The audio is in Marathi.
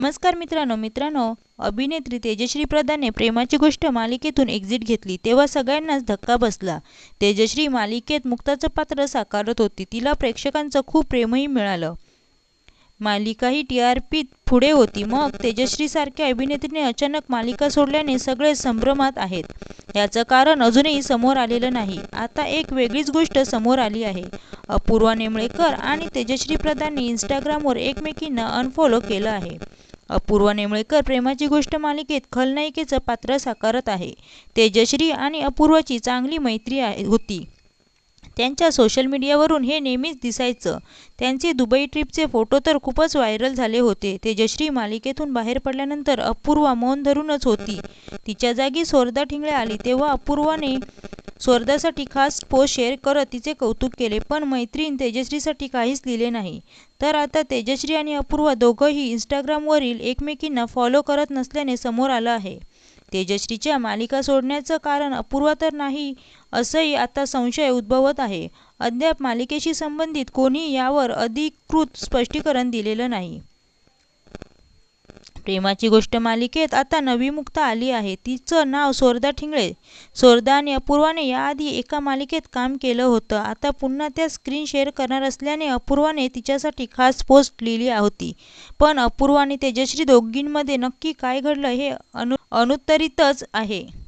नमस्कार मित्रांनो मित्रांनो अभिनेत्री तेजश्री प्रधानने प्रेमाची गोष्ट मालिकेतून एक्झिट घेतली तेव्हा सगळ्यांनाच धक्का बसला. तेजश्री मालिकेत मुक्ताचं पात्र साकारत होती तिला प्रेक्षकांचं खूप प्रेमही मिळालं. मालिकाही टी आर पीत पुढे होती मग तेजश्रीसारख्या अभिनेत्रीने अचानक मालिका सोडल्याने सगळे संभ्रमात आहेत. याचं कारण अजूनही समोर आलेलं नाही. आता एक वेगळीच गोष्ट समोर आली आहे. अपूर्वा नेमळेकर आणि तेजश्री प्रधानने इंस्टाग्रामवर एकमेकींना अनफॉलो केलं आहे. अपूर्वा नेमळेकर प्रेमाची गोष्ट मालिकेत खलनायिकेचं पात्र साकारत आहे. तेजश्री आणि अपूर्वाची चांगली मैत्री होती. त्यांच्या सोशल मीडियावरून हे नेहमीच दिसायचं. त्यांचे दुबई ट्रिपचे फोटो तर खूपच व्हायरल झाले होते. तेजश्री मालिकेतून बाहेर पडल्यानंतर अपूर्वा मौन धरूनच होती. तिच्या जागी स्वर्धा ठिंगळे आली तेव्हा अपूर्वाने स्वर्दासाठी खास पोस्ट शेअर करत तिचे कौतुक केले पण मैत्रीण तेजश्रीसाठी काहीच लिहिले नाही. तर आता तेजश्री आणि अपूर्वा दोघंही इंस्टाग्रामवरील एकमेकींना फॉलो करत नसल्याने समोर आलं आहे. तेजश्रीच्या मालिका सोडण्याचं कारण अपूर्वा तर नाही असंही आता संशय उद्भवत आहे. अद्याप मालिकेशी संबंधित कोणी यावर अधिकृत स्पष्टीकरण दिलेलं नाही. प्रेमाची गोष्ट मालिकेत आता नवी मुक्ता आली आहे. तिचं नाव सोरदा ठिंगळे. स्वर्धा आणि अपूर्वाने याआधी एका मालिकेत काम केलं होतं. आता पुन्हा त्या स्क्रीन शेअर करणार असल्याने अपूर्वाने तिच्यासाठी खास पोस्ट लिहिली होती. पण अपूर्वाने तेजश्री दोघींमध्ये नक्की काय घडलं हे अनु अनुत्तरितच आहे.